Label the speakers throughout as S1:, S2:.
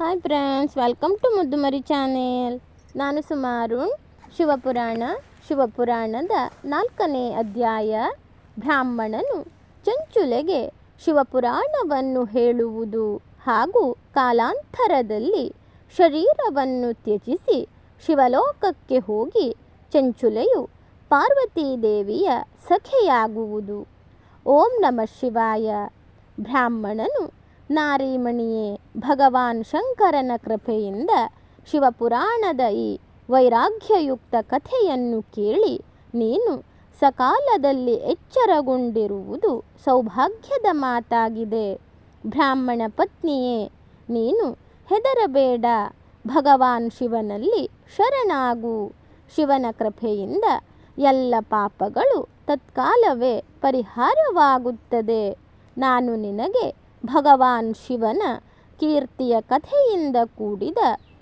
S1: Hi friends welcome to Muddumari channel ನಾನು ಸುಮಾರು ಶಿವಪುರಾಣ, ಶಿವಪುರಾಣದ ನಾಲ್ಕನೇ ಅಧ್ಯಾಯ, ಬ್ರಾಹ್ಮಣನು ಚಂಚುಲೆಗೆ ಶಿವಪುರಾಣವನ್ನು ಹೇಳುವುದು ಹಾಗೂ ಕಾಲಾಂತರದಲ್ಲಿ ಶರೀರವನ್ನು ತ್ಯಜಿಸಿ ಶಿವಲೋಕಕ್ಕೆ ಹೋಗಿ ಚಂಚುಲೆಯು ಪಾರ್ವತೀದೇವಿಯ ಸಖೆಯಾಗುವುದು. ಓಂ ನಮಃ ಶಿವಾಯ. ಬ್ರಾಹ್ಮಣನು ನಾರೀಮಣಿಯೇ, ಭಗವಾನ್ ಶಂಕರನ ಕೃಪೆಯಿಂದ ಶಿವಪುರಾಣದ ಈ ವೈರಾಗ್ಯಯುಕ್ತ ಕಥೆಯನ್ನು ಕೇಳಿ ನೀನು ಸಕಾಲದಲ್ಲಿ ಎಚ್ಚರಗೊಂಡಿರುವುದು ಸೌಭಾಗ್ಯದ ಮಾತಾಗಿದೆ. ಬ್ರಾಹ್ಮಣ ಪತ್ನಿಯೇ, ನೀನು ಹೆದರಬೇಡ. ಭಗವಾನ್ ಶಿವನಲ್ಲಿ ಶರಣಾಗು. ಶಿವನ ಕೃಪೆಯಿಂದ ಎಲ್ಲ ಪಾಪಗಳು ತತ್ಕಾಲವೇ ಪರಿಹಾರವಾಗುತ್ತದೆ. ನಾನು ನಿನಗೆ ಭಗವಾನ್ ಶಿವನ ಕೀರ್ತಿಯ ಕಥೆಯಿಂದ ಕೂಡಿದ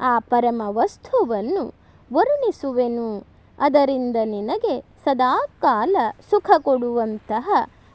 S1: ಆ ಪರಮ ವಸ್ತುವನ್ನು ವರ್ಣಿಸುವೆನು. ಅದರಿಂದ ನಿನಗೆ ಸದಾಕಾಲ ಸುಖ ಕೊಡುವಂತಹ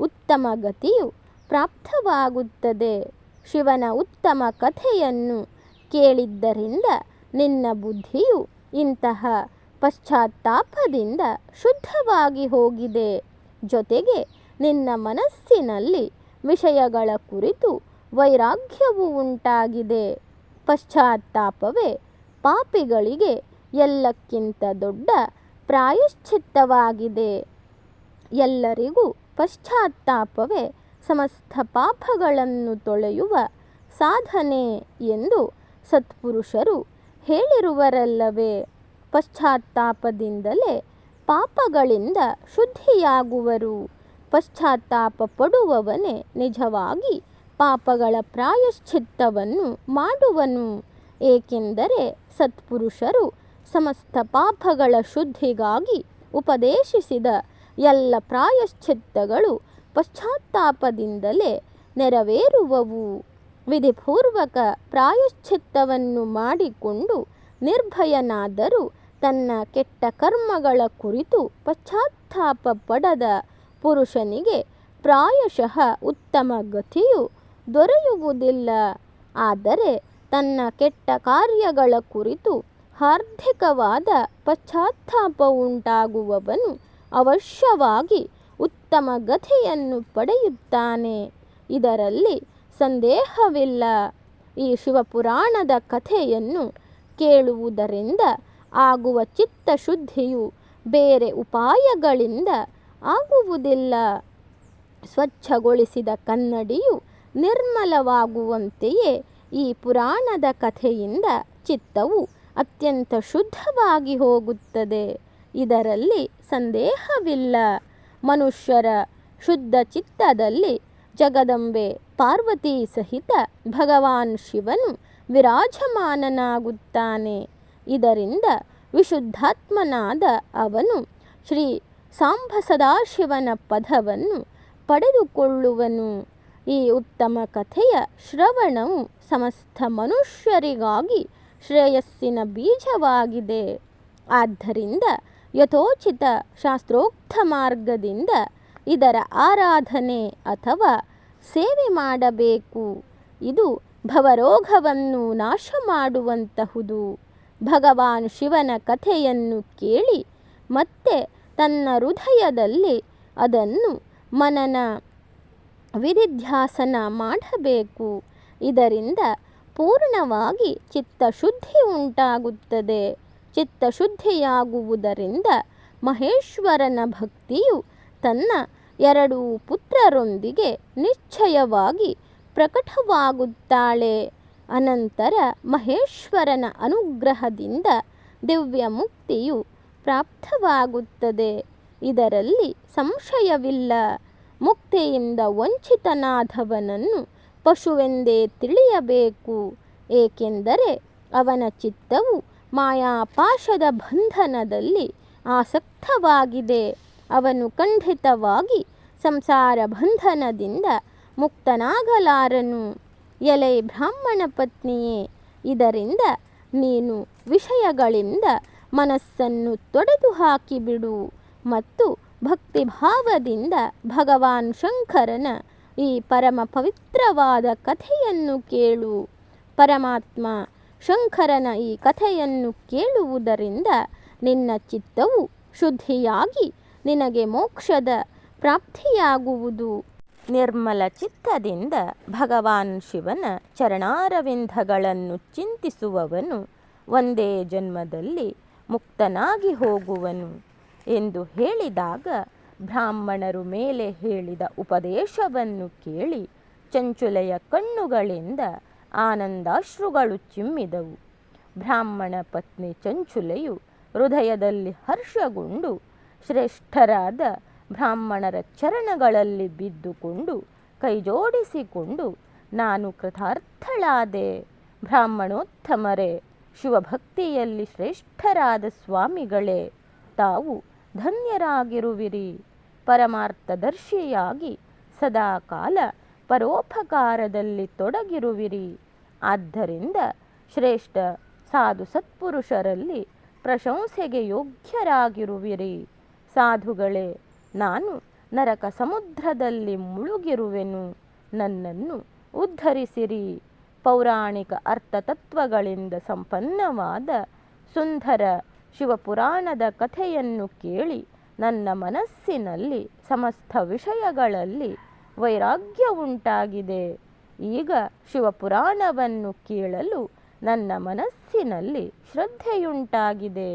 S1: ಉತ್ತಮ ಗತಿಯು ಪ್ರಾಪ್ತವಾಗುತ್ತದೆ. ಶಿವನ ಉತ್ತಮ ಕಥೆಯನ್ನು ಕೇಳಿದ್ದರಿಂದ ನಿನ್ನ ಬುದ್ಧಿಯು ಇಂತಹ ಪಶ್ಚಾತ್ತಾಪದಿಂದ ಶುದ್ಧವಾಗಿ ಹೋಗಿದೆ. ಜೊತೆಗೆ ನಿನ್ನ ಮನಸ್ಸಿನಲ್ಲಿ ವಿಷಯಗಳ ಕುರಿತು ವೈರಾಗ್ಯವು ಉಂಟಾಗಿದೆ. ಪಶ್ಚಾತ್ತಾಪವೇ ಪಾಪಿಗಳಿಗೆ ಎಲ್ಲಕ್ಕಿಂತ ದೊಡ್ಡ ಪ್ರಾಯಶ್ಚಿತ್ತವಾಗಿದೆ. ಎಲ್ಲರಿಗೂ ಪಶ್ಚಾತ್ತಾಪವೇ ಸಮಸ್ತ ಪಾಪಗಳನ್ನು ತೊಳೆಯುವ ಸಾಧನೆ ಎಂದು ಸತ್ಪುರುಷರು ಹೇಳಿರುವರಲ್ಲವೇ. ಪಶ್ಚಾತ್ತಾಪದಿಂದಲೇ ಪಾಪಗಳಿಂದ ಶುದ್ಧಿಯಾಗುವರು. ಪಶ್ಚಾತ್ತಾಪ ಪಡುವವನೇ ನಿಜವಾಗಿ ಪಾಪಗಳ ಪ್ರಾಯಶ್ಚಿತ್ತವನ್ನು ಮಾಡುವನು. ಏಕೆಂದರೆ ಸತ್ಪುರುಷರು ಸಮಸ್ತ ಪಾಪಗಳ ಶುದ್ಧಿಗಾಗಿ ಉಪದೇಶಿಸಿದ ಎಲ್ಲ ಪ್ರಾಯಶ್ಚಿತ್ತಗಳು ಪಶ್ಚಾತ್ತಾಪದಿಂದಲೇ ನೆರವೇರುವವು. ವಿಧಿಪೂರ್ವಕ ಪ್ರಾಯಶ್ಚಿತ್ತವನ್ನು ಮಾಡಿಕೊಂಡು ನಿರ್ಭಯನಾದರೂ ತನ್ನ ಕೆಟ್ಟ ಕರ್ಮಗಳ ಕುರಿತು ಪಶ್ಚಾತ್ತಾಪ ಪಡದ ಪುರುಷನಿಗೆ ಪ್ರಾಯಶಃ ಉತ್ತಮ ಗತಿಯು ದೊರೆಯುವುದಿಲ್ಲ. ಆದರೆ ತನ್ನ ಕೆಟ್ಟ ಕಾರ್ಯಗಳ ಕುರಿತು ಹಾರ್ದಿಕವಾದ ಪಶ್ಚಾತ್ತಾಪ ಉಂಟಾಗುವವನು ಅವಶ್ಯವಾಗಿ ಉತ್ತಮ ಗತಿಯನ್ನು ಪಡೆಯುತ್ತಾನೆ. ಇದರಲ್ಲಿ ಸಂದೇಹವಿಲ್ಲ. ಈ ಶಿವಪುರಾಣದ ಕಥೆಯನ್ನು ಕೇಳುವುದರಿಂದ ಆಗುವ ಚಿತ್ತಶುದ್ಧಿಯು ಬೇರೆ ಉಪಾಯಗಳಿಂದ ಆಗುವುದಿಲ್ಲ. ಸ್ವಚ್ಛಗೊಳಿಸಿದ ಕನ್ನಡಿಯು ನಿರ್ಮಲವಾಗುವಂತೆಯೇ ಈ ಪುರಾಣದ ಕಥೆಯಿಂದ ಚಿತ್ತವು ಅತ್ಯಂತ ಶುದ್ಧವಾಗಿ ಹೋಗುತ್ತದೆ. ಇದರಲ್ಲಿ ಸಂದೇಹವಿಲ್ಲ. ಮನುಷ್ಯರ ಶುದ್ಧ ಚಿತ್ತದಲ್ಲಿ ಜಗದಂಬೆ ಪಾರ್ವತಿ ಸಹಿತ ಭಗವಾನ್ ಶಿವನು ವಿರಾಜಮಾನನಾಗುತ್ತಾನೆ. ಇದರಿಂದ ವಿಶುದ್ಧಾತ್ಮನಾದ ಅವನು ಶ್ರೀ ಸಾಂಬ ಸದಾಶಿವನ ಪದವನ್ನು ಪಡೆದುಕೊಳ್ಳುವನು. ಈ ಉತ್ತಮ ಕಥೆಯ ಶ್ರವಣವು ಸಮಸ್ತ ಮನುಷ್ಯರಿಗಾಗಿ ಶ್ರೇಯಸ್ಸಿನ ಬೀಜವಾಗಿದೆ. ಆದ್ದರಿಂದ ಯಥೋಚಿತ ಶಾಸ್ತ್ರೋಕ್ತ ಮಾರ್ಗದಿಂದ ಇದರ ಆರಾಧನೆ ಅಥವಾ ಸೇವೆ ಮಾಡಬೇಕು. ಇದು ಭವರೋಗವನ್ನು ನಾಶ ಮಾಡುವಂತಹುದು ಭಗವಾನ್ ಶಿವನ ಕಥೆಯನ್ನು ಕೇಳಿ ಮತ್ತೆ ತನ್ನ ಹೃದಯದಲ್ಲಿ ಅದನ್ನು ಮನನ ವಿಧಿಧ್ಯಾಸನ ಮಾಡಬೇಕು. ಇದರಿಂದ ಪೂರ್ಣವಾಗಿ ಚಿತ್ತಶುದ್ಧಿ ಉಂಟಾಗುತ್ತದೆ. ಚಿತ್ತಶುದ್ಧಿಯಾಗುವುದರಿಂದ ಮಹೇಶ್ವರನ ಭಕ್ತಿಯು ತನ್ನ ಎರಡೂ ಪುತ್ರರೊಂದಿಗೆ ನಿಶ್ಚಯವಾಗಿ ಪ್ರಕಟವಾಗುತ್ತಾಳೆ. ಅನಂತರ ಮಹೇಶ್ವರನ ಅನುಗ್ರಹದಿಂದ ದಿವ್ಯ ಮುಕ್ತಿಯು ಪ್ರಾಪ್ತವಾಗುತ್ತದೆ. ಇದರಲ್ಲಿ ಸಂಶಯವಿಲ್ಲ. ಮುಕ್ತಿಯಿಂದ ವಂಚಿತನಾದವನನ್ನು ಪಶುವೆಂದೇ ತಿಳಿಯಬೇಕು. ಏಕೆಂದರೆ ಅವನ ಚಿತ್ತವು ಮಾಯಾಪಾಶದ ಬಂಧನದಲ್ಲಿ ಆಸಕ್ತವಾಗಿದೆ. ಅವನು ಖಂಡಿತವಾಗಿ ಸಂಸಾರ ಬಂಧನದಿಂದ ಮುಕ್ತನಾಗಲಾರನು. ಎಲೆ ಬ್ರಾಹ್ಮಣ ಪತ್ನಿಯೇ, ಇದರಿಂದ ನೀನು ವಿಷಯಗಳಿಂದ ಮನಸ್ಸನ್ನು ತೊಡೆದು ಹಾಕಿಬಿಡು ಮತ್ತು ಭಕ್ತಿಭಾವದಿಂದ ಭಗವಾನ್ ಶಂಕರನ ಈ ಪರಮ ಪವಿತ್ರವಾದ ಕಥೆಯನ್ನು ಕೇಳು. ಪರಮಾತ್ಮ, ಶಂಕರನ ಈ ಕಥೆಯನ್ನು ಕೇಳುವುದರಿಂದ ನಿನ್ನ ಚಿತ್ತವು ಶುದ್ಧಿಯಾಗಿ ನಿನಗೆ ಮೋಕ್ಷದ ಪ್ರಾಪ್ತಿಯಾಗುವುದು. ನಿರ್ಮಲ ಚಿತ್ತದಿಂದ ಭಗವಾನ್ ಶಿವನ ಚರಣಾರವಿಂದಗಳನ್ನು ಚಿಂತಿಸುವವನು ಒಂದೇ ಜನ್ಮದಲ್ಲಿ ಮುಕ್ತನಾಗಿ ಹೋಗುವನು ಎಂದು ಹೇಳಿದಾಗ ಬ್ರಾಹ್ಮಣರು ಮೇಲೆ ಹೇಳಿದ ಉಪದೇಶವನ್ನು ಕೇಳಿ ಚಂಚುಲೆಯ ಕಣ್ಣುಗಳಿಂದ ಆನಂದಾಶ್ರುಗಳು ಚಿಮ್ಮಿದವು. ಬ್ರಾಹ್ಮಣ ಪತ್ನಿ ಚಂಚುಲೆಯು ಹೃದಯದಲ್ಲಿ ಹರ್ಷಗೊಂಡು ಶ್ರೇಷ್ಠರಾದ ಬ್ರಾಹ್ಮಣರ ಚರಣಗಳಲ್ಲಿ ಬಿದ್ದುಕೊಂಡು ಕೈಜೋಡಿಸಿಕೊಂಡು, ನಾನು ಕೃತಾರ್ಥಳಾದೆ ಬ್ರಾಹ್ಮಣೋತ್ತಮರೇ ಶಿವಭಕ್ತಿಯಲ್ಲಿ ಶ್ರೇಷ್ಠರಾದ ಸ್ವಾಮಿಗಳೇ, ತಾವು ಧನ್ಯರಾಗಿರುವಿರಿ. ಪರಮಾರ್ಥದರ್ಶಿಯಾಗಿ ಸದಾಕಾಲ ಪರೋಪಕಾರದಲ್ಲಿ ತೊಡಗಿರುವಿರಿ. ಆದ್ದರಿಂದ ಶ್ರೇಷ್ಠ ಸಾಧು ಸತ್ಪುರುಷರಲ್ಲಿ ಪ್ರಶಂಸೆಗೆ ಯೋಗ್ಯರಾಗಿರುವಿರಿ. ಸಾಧುಗಳೇ, ನಾನು ನರಕ ಸಮುದ್ರದಲ್ಲಿ ಮುಳುಗಿರುವೆನು. ನನ್ನನ್ನು ಉದ್ಧರಿಸಿರಿ. ಪೌರಾಣಿಕ ಅರ್ಥತತ್ವಗಳಿಂದ ಸಂಪನ್ನವಾದ ಸುಂದರ ಶಿವಪುರಾಣದ ಕಥೆಯನ್ನು ಕೇಳಿ ನನ್ನ ಮನಸ್ಸಿನಲ್ಲಿ ಸಮಸ್ತ ವಿಷಯಗಳಲ್ಲಿ ವೈರಾಗ್ಯ ಉಂಟಾಗಿದೆ. ಈಗ ಶಿವಪುರಾಣವನ್ನು ಕೇಳಲು ನನ್ನ ಮನಸ್ಸಿನಲ್ಲಿ ಶ್ರದ್ಧೆಯುಂಟಾಗಿದೆ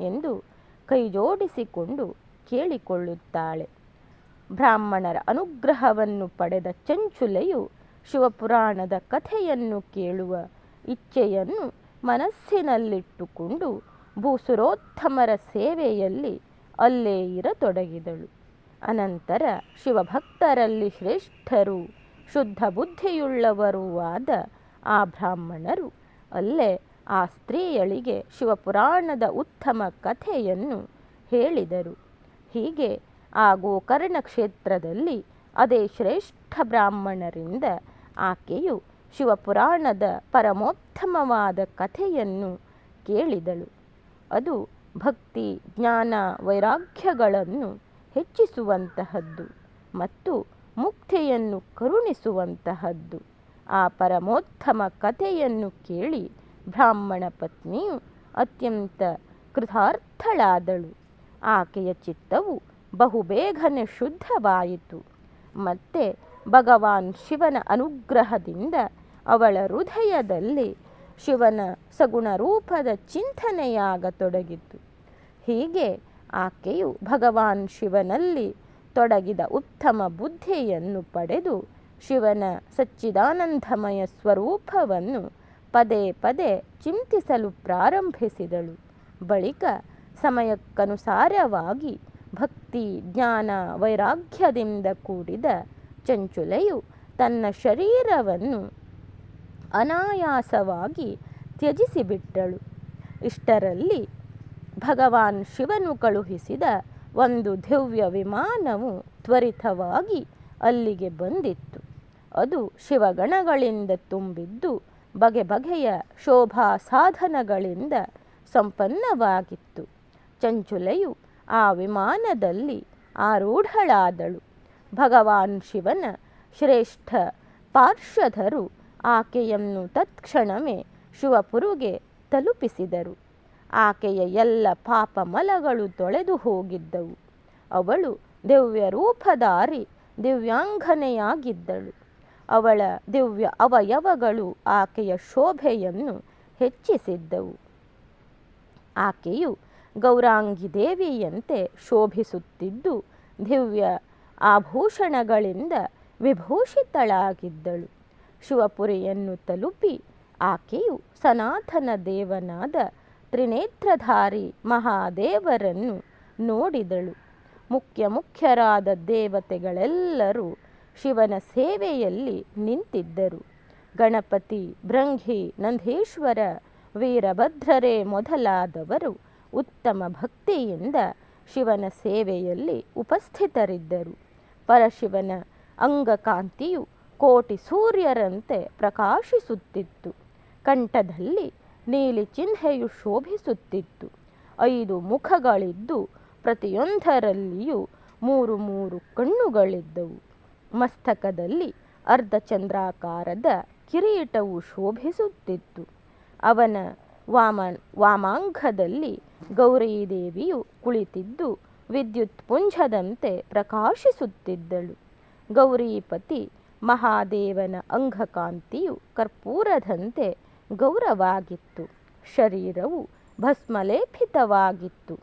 S1: ಎಂದು ಕೈಜೋಡಿಸಿಕೊಂಡು ಕೇಳಿಕೊಳ್ಳುತ್ತಾಳೆ. ಬ್ರಾಹ್ಮಣರ ಅನುಗ್ರಹವನ್ನು ಪಡೆದ ಚಂಚುಲೆಯು ಶಿವಪುರಾಣದ ಕಥೆಯನ್ನು ಕೇಳುವ ಇಚ್ಛೆಯನ್ನು ಮನಸ್ಸಿನಲ್ಲಿಟ್ಟುಕೊಂಡು ಭೂಸುರೋತ್ತಮರ ಸೇವೆಯಲ್ಲಿ ಅಲ್ಲೇ ಇರತೊಡಗಿದಳು. ಅನಂತರ ಶಿವಭಕ್ತರಲ್ಲಿ ಶ್ರೇಷ್ಠರು, ಶುದ್ಧ ಬುದ್ಧಿಯುಳ್ಳವರೂ ಆದ ಆ ಬ್ರಾಹ್ಮಣರು ಅಲ್ಲೇ ಆ ಸ್ತ್ರೀಯಳಿಗೆ ಶಿವಪುರಾಣದ ಉತ್ತಮ ಕಥೆಯನ್ನು ಹೇಳಿದರು. ಹೀಗೆ ಆ ಗೋಕರ್ಣ ಕ್ಷೇತ್ರದಲ್ಲಿ ಅದೇ ಶ್ರೇಷ್ಠ ಬ್ರಾಹ್ಮಣರಿಂದ ಆಕೆಯು ಶಿವಪುರಾಣದ ಪರಮೋತ್ತಮವಾದ ಕಥೆಯನ್ನು ಕೇಳಿದಳು. ಅದು ಭಕ್ತಿ, ಜ್ಞಾನ, ವೈರಾಗ್ಯಗಳನ್ನು ಹೆಚ್ಚಿಸುವಂತಹದ್ದು ಮತ್ತು ಮುಕ್ತಿಯನ್ನು ಕರುಣಿಸುವಂತಹದ್ದು. ಆ ಪರಮೋತ್ತಮ ಕಥೆಯನ್ನು ಕೇಳಿ ಬ್ರಾಹ್ಮಣ ಪತ್ನಿಯು ಅತ್ಯಂತ ಕೃತಾರ್ಥಳಾದಳು. ಆಕೆಯ ಚಿತ್ತವು ಬಹುಬೇಗನೆ ಶುದ್ಧವಾಯಿತು. ಮತ್ತೆ ಭಗವಾನ್ ಶಿವನ ಅನುಗ್ರಹದಿಂದ ಅವಳ ಹೃದಯದಲ್ಲಿ ಶಿವನ ಸಗುಣ ರೂಪದ ಚಿಂತನೆಯಾಗತೊಡಗಿತು. ಹೀಗೆ ಆಕೆಯು ಭಗವಾನ್ ಶಿವನಲ್ಲಿ ತೊಡಗಿದ ಉತ್ತಮ ಬುದ್ಧಿಯನ್ನು ಪಡೆದು ಶಿವನ ಸಚ್ಚಿದಾನಂದಮಯ ಸ್ವರೂಪವನ್ನು ಪದೇ ಪದೇ ಚಿಂತಿಸಲು ಪ್ರಾರಂಭಿಸಿದಳು. ಬಳಿಕ ಸಮಯಕ್ಕನುಸಾರವಾಗಿ ಭಕ್ತಿ, ಜ್ಞಾನ, ವೈರಾಗ್ಯದಿಂದ ಕೂಡಿದ ಚಂಚುಲೆಯು ತನ್ನ ಶರೀರವನ್ನು ಅನಾಯಾಸವಾಗಿ ತ್ಯಜಿಸಿಬಿಟ್ಟಳು. ಇಷ್ಟರಲ್ಲಿ ಭಗವಾನ್ ಶಿವನು ಕಳುಹಿಸಿದ ಒಂದು ದಿವ್ಯ ವಿಮಾನವು ತ್ವರಿತವಾಗಿ ಅಲ್ಲಿಗೆ ಬಂದಿತ್ತು. ಅದು ಶಿವಗಣಗಳಿಂದ ತುಂಬಿದ್ದು ಬಗೆ ಬಗೆಯ ಶೋಭಾ ಸಾಧನಗಳಿಂದ ಸಂಪನ್ನವಾಗಿತ್ತು. ಚಂಚುಲೆಯು ಆ ವಿಮಾನದಲ್ಲಿ ಆರೂಢಳಾದಳು. ಭಗವಾನ್ ಶಿವನ ಶ್ರೇಷ್ಠ ಪಾರ್ಷಧರು. ಆಕೆಯನ್ನು ತತ್ಕ್ಷಣವೇ ಶಿವಪುರುಗೆ ತಲುಪಿಸಿದರು. ಆಕೆಯ ಎಲ್ಲ ಪಾಪಮಲಗಳು ತೊಳೆದು ಹೋಗಿದ್ದವು. ಅವಳು ದಿವ್ಯ ರೂಪಧಾರಿ, ದಿವ್ಯಾಂಗನೆಯಾಗಿದ್ದಳು. ಅವಳ ದಿವ್ಯ ಅವಯವಗಳು ಆಕೆಯ ಶೋಭೆಯನ್ನು ಹೆಚ್ಚಿಸಿದ್ದವು. ಆಕೆಯು ಗೌರಾಂಗಿ ದೇವಿಯಂತೆ ಶೋಭಿಸುತ್ತಿದ್ದು, ದಿವ್ಯ ಆಭೂಷಣಗಳಿಂದ ವಿಭೂಷಿತಳಾಗಿದ್ದಳು. ಶಿವಪುರಿಯನ್ನು ತಲುಪಿ ಆಕೆಯು ಸನಾತನ ದೇವನಾದ ತ್ರಿನೇತ್ರಧಾರಿ ಮಹಾದೇವರನ್ನು ನೋಡಿದಳು. ಮುಖ್ಯ ಮುಖ್ಯರಾದ ದೇವತೆಗಳೆಲ್ಲರೂ ಶಿವನ ಸೇವೆಯಲ್ಲಿ ನಿಂತಿದ್ದರು. ಗಣಪತಿ, ಭೃಂಗಿ, ನಂದೀಶ್ವರ, ವೀರಭದ್ರರೇ ಮೊದಲಾದವರು ಉತ್ತಮ ಭಕ್ತಿಯಿಂದ ಶಿವನ ಸೇವೆಯಲ್ಲಿ ಉಪಸ್ಥಿತರಿದ್ದರು. ಪರಶಿವನ ಅಂಗಕಾಂತಿಯು ಕೋಟಿ ಸೂರ್ಯರಂತೆ ಪ್ರಕಾಶಿಸುತ್ತಿತ್ತು. ಕಂಠದಲ್ಲಿ ನೀಲಿ ಚಿಹ್ನೆಯು ಶೋಭಿಸುತ್ತಿತ್ತು. ಐದು ಮುಖಗಳಿದ್ದು ಪ್ರತಿಯೊಂದರಲ್ಲಿಯೂ ಮೂರು ಮೂರು ಕಣ್ಣುಗಳಿದ್ದವು. ಮಸ್ತಕದಲ್ಲಿ ಅರ್ಧಚಂದ್ರಾಕಾರದ ಕಿರೀಟವು ಶೋಭಿಸುತ್ತಿತ್ತು. ಅವನ ವಾಮ ವಾಮಾಂಗದಲ್ಲಿ ಗೌರೀದೇವಿಯು ಕುಳಿತಿದ್ದು ವಿದ್ಯುತ್ ಪುಂಜದಂತೆ ಪ್ರಕಾಶಿಸುತ್ತಿದ್ದಳು. ಗೌರೀಪತಿ ಮಹಾದೇವನ ಅಂಗಕಾಂತಿಯು ಕರ್ಪೂರದಂತೆ ಗೌರವಾಗಿತ್ತು. ಶರೀರವು ಭಸ್ಮಲೇಪಿತವಾಗಿತ್ತು.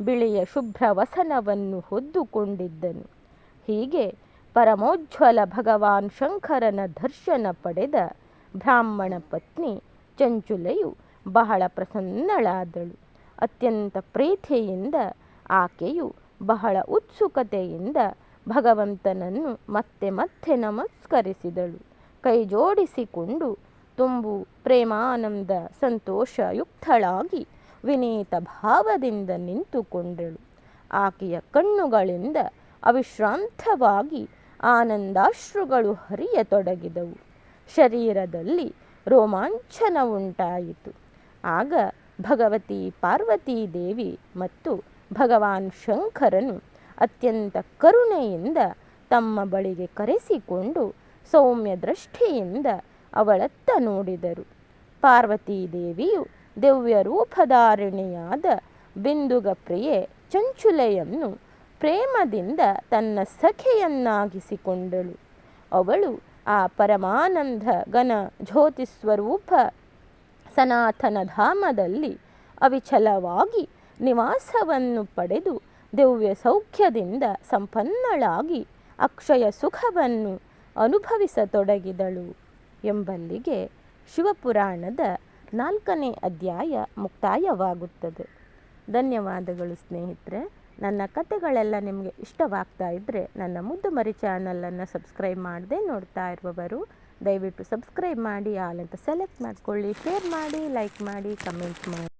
S1: ಬಿಳಿಯ ಶುಭ್ರ ವಸನವನ್ನು ಹೊದ್ದುಕೊಂಡಿದ್ದನು. ಹೀಗೆ ಪರಮೋಜ್ವಲ ಭಗವಾನ್ ಶಂಕರನ ದರ್ಶನ ಪಡೆದ ಬ್ರಾಹ್ಮಣ ಪತ್ನಿ ಚಂಚುಲೆಯು ಬಹಳ ಪ್ರಸನ್ನಳಾದಳು. ಅತ್ಯಂತ ಪ್ರೀತಿಯಿಂದ ಆಕೆಯು ಬಹಳ ಉತ್ಸುಕತೆಯಿಂದ ಭಗವಂತನನ್ನು ಮತ್ತೆ ಮತ್ತೆ ನಮಸ್ಕರಿಸಿದಳು. ಕೈ ಜೋಡಿಸಿಕೊಂಡು ತುಂಬು ಪ್ರೇಮಾನಂದ ಸಂತೋಷಯುಕ್ತಳಾಗಿ ವಿನೀತ ಭಾವದಿಂದ ನಿಂತುಕೊಂಡಳು. ಆಕೆಯ ಕಣ್ಣುಗಳಿಂದ ಅವಿಶ್ರಾಂತವಾಗಿ ಆನಂದಾಶ್ರುಗಳು ಹರಿಯತೊಡಗಿದವು. ಶರೀರದಲ್ಲಿ ರೋಮಾಂಚನ ಉಂಟಾಯಿತು. ಆಗ ಭಗವತಿ ಪಾರ್ವತೀ ದೇವಿ ಮತ್ತು ಭಗವಾನ್ ಶಂಕರನು ಅತ್ಯಂತ ಕರುಣೆಯಿಂದ ತಮ್ಮ ಬಳಿಗೆ ಕರೆಸಿಕೊಂಡು ಸೌಮ್ಯ ದೃಷ್ಟಿಯಿಂದ ಅವಳತ್ತ ನೋಡಿದರು. ಪಾರ್ವತೀದೇವಿಯು ದಿವ್ಯ ರೂಪಧಾರಿಣಿಯಾದ ಬಿಂದುಗ ಪ್ರಿಯೆ ಚಂಚುಲೆಯನ್ನು ಪ್ರೇಮದಿಂದ ತನ್ನ ಸಖೆಯನ್ನಾಗಿಸಿಕೊಂಡಳು. ಅವಳು ಆ ಪರಮಾನಂದ ಘನ ಜ್ಯೋತಿಸ್ವರೂಪ ಸನಾತನ ಧಾಮದಲ್ಲಿ ಅವಿಚಲವಾಗಿ ನಿವಾಸವನ್ನು ಪಡೆದು ದಿವ್ಯ ಸೌಖ್ಯದಿಂದ ಸಂಪನ್ನಳಾಗಿ ಅಕ್ಷಯ ಸುಖವನ್ನು ಅನುಭವಿಸತೊಡಗಿದಳು ಎಂಬಲ್ಲಿಗೆ ಶಿವಪುರಾಣದ ನಾಲ್ಕನೇ ಅಧ್ಯಾಯ ಮುಕ್ತಾಯವಾಗುತ್ತದೆ. ಧನ್ಯವಾದಗಳು ಸ್ನೇಹಿತರೆ. ನನ್ನ ಕತೆಗಳೆಲ್ಲ ನಿಮಗೆ ಇಷ್ಟವಾಗ್ತಾ ಇದ್ದರೆ ನನ್ನ ಮುದ್ದು ಮರಿ ಚಾನಲನ್ನು ಸಬ್ಸ್ಕ್ರೈಬ್ ಮಾಡದೆ ನೋಡ್ತಾ ಇರುವವರು ದಯವಿಟ್ಟು ಸಬ್ಸ್ಕ್ರೈಬ್ ಮಾಡಿ, ಆಲ್ ಅಂತ ಸೆಲೆಕ್ಟ್ ಮಾಡಿಕೊಳ್ಳಿ, ಶೇರ್ ಮಾಡಿ, ಲೈಕ್ ಮಾಡಿ, ಕಮೆಂಟ್ ಮಾಡಿ.